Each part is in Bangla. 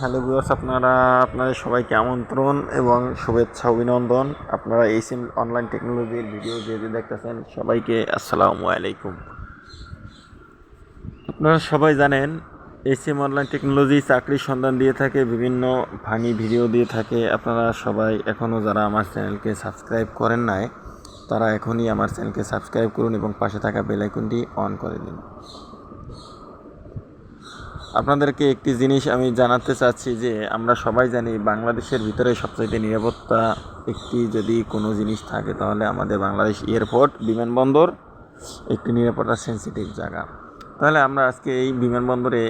হ্যালো ভিউয়ার্স আপনারা, আপনাদের সবাইকে আমন্ত্রণ এবং শুভেচ্ছা, অভিনন্দন। আপনারা এই সিম অনলাইন টেকনোলজির ভিডিও যে যে দেখতেছেন, সবাইকে আসসালামু আলাইকুম। আপনারা সবাই জানেন, এই সিম অনলাইন টেকনোলজি চাকরির সন্ধান দিয়ে থাকে, বিভিন্ন ভাঙি ভিডিও দিয়ে থাকে। আপনারা সবাই এখনও যারা আমার চ্যানেলকে সাবস্ক্রাইব করেন নাই, তারা এখনই আমার চ্যানেলকে সাবস্ক্রাইব করুন এবং পাশে থাকা বেল আইকনটি অন করে দিন। আপনাদেরকে একটি জিনিস আমি জানাতে চাচ্ছি যে আমরা সবাই জানি বাংলাদেশের ভিতরে সবচাইতে নিরাপত্তা একটি যদি কোনো জিনিস থাকে, তাহলে আমাদের বাংলাদেশ এয়ারপোর্ট, বিমানবন্দর একটি নিরাপত্তা সেন্সিটিভ জায়গা। তাহলে আমরা আজকে এই বিমানবন্দরে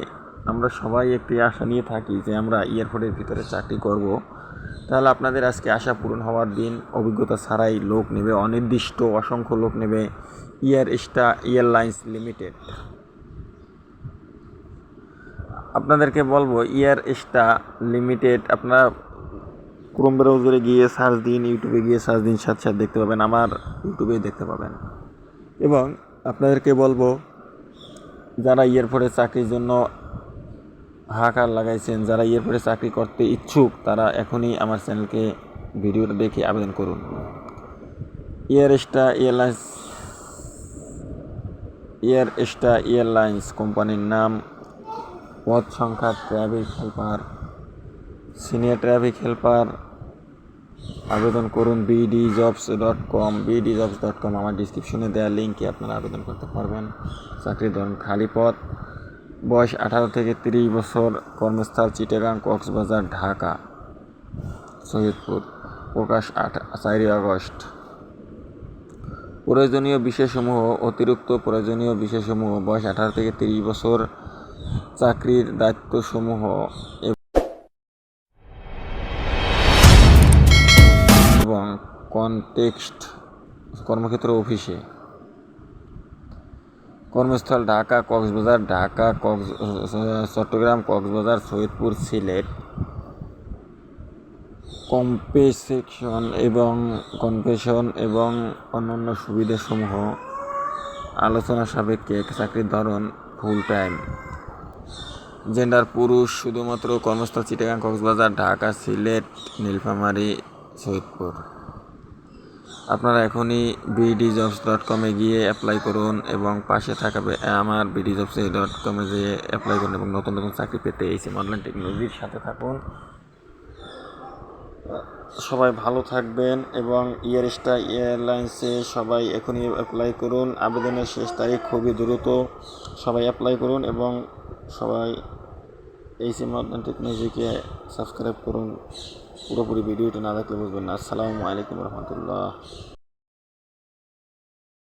আমরা সবাই একটি আশা নিয়ে থাকি যে আমরা এয়ারপোর্টের ভিতরে চাকরি করব। তাহলে আপনাদের আজকে আশা পূরণ হওয়ার দিন, অভিজ্ঞতা ছাড়াই লোক নেবে, অনির্দিষ্ট অসংখ্য লোক নেবে, এয়ার স্টা এয়ারলাইন্স লিমিটেড। আপনাদেরকে বলব ইয়ার স্টা লিমিটেড আপনারা ক্রোম ব্রাউজারে গিয়ে সার্চ দিন ইউটিউবে গিয়ে সার্চ দিন, সাথে সাথে দেখতে পাবেন, আমার ইউটিউবেই দেখতে পাবেন। এবং আপনাদেরকে বলব, যারা এয়ারপোর্টে চাকরির জন্য হাহাকার লাগাইছেন, যারা এয়ারপোর্টে চাকরি করতে ইচ্ছুক, তারা এখনই আমার চ্যানেলকে ভিডিওটা দেখে আবেদন করুন। Air Astra airlines Air Astra airlines কোম্পানির নাম পদ সংখ্যা traffic helper senior traffic helper আবেদন করুন BD jobs dot com BD jobs dot com আমার ডিসক্রিপশনে দেওয়া লিঙ্কে আপনারা আবেদন করতে পারবেন। চাকরির ধরুন খালি পথ। বয়স আঠারো থেকে তিরিশ বছর, কর্মস্থল চিটাগাং, কক্সবাজার, ঢাকা, সৈয়দপুর। প্রকাশ আট, চারই আগস্ট। প্রয়োজনীয় বিষয়সমূহ অতিরিক্ত প্রয়োজনীয় বিষয়সমূহ বয়স আঠারো থেকে তিরিশ বছর চাকরির দায়িত্বসমূহ এবং কনটেক্সট কর্মক্ষেত্র অফিসে। কর্মস্থল ঢাকা, কক্সবাজার, ঢাকা, কক্স চট্টগ্রাম, কক্সবাজার, সৈয়দপুর, সিলেট। কম্পেসেশন এবং কনফেশন এবং অন্যান্য সুবিধাসমূহ। আলোচনা সাপেক্ষে চাকরির ধরন ফুল টাইম জেন্ডার পুরুষ শুধুমাত্র কর্মস্থল চিটাগাং, কক্সবাজার, ঢাকা, সিলেট, নীলফামারি, সৈয়দপুর। আপনারা এখনই বিডি জবস ডট কমে গিয়ে অ্যাপ্লাই করুন এবং পাশে থাকা আমার বিডি জবস ডট কমে যেয়ে অ্যাপ্লাই করুন এবং নতুন নতুন চাকরি পেতে এই সিম অনলাইন টেকনোলজির সাথে থাকুন। সবাই ভালো থাকবেন এবং ইয়ারস্টার এয়ারলাইন্সে সবাই এখনই অ্যাপ্লাই করুন। আবেদনের শেষ তারিখ খুবই দ্রুত। সবাই অ্যাপ্লাই করুন এবং সবাই এই সিম টেকনোলজিকে সাবস্ক্রাইব করুন। পুরোপুরি ভিডিওটি না দেখলে বুঝবেন না। আসসালামু আলাইকুম রহমতুল্লাহ।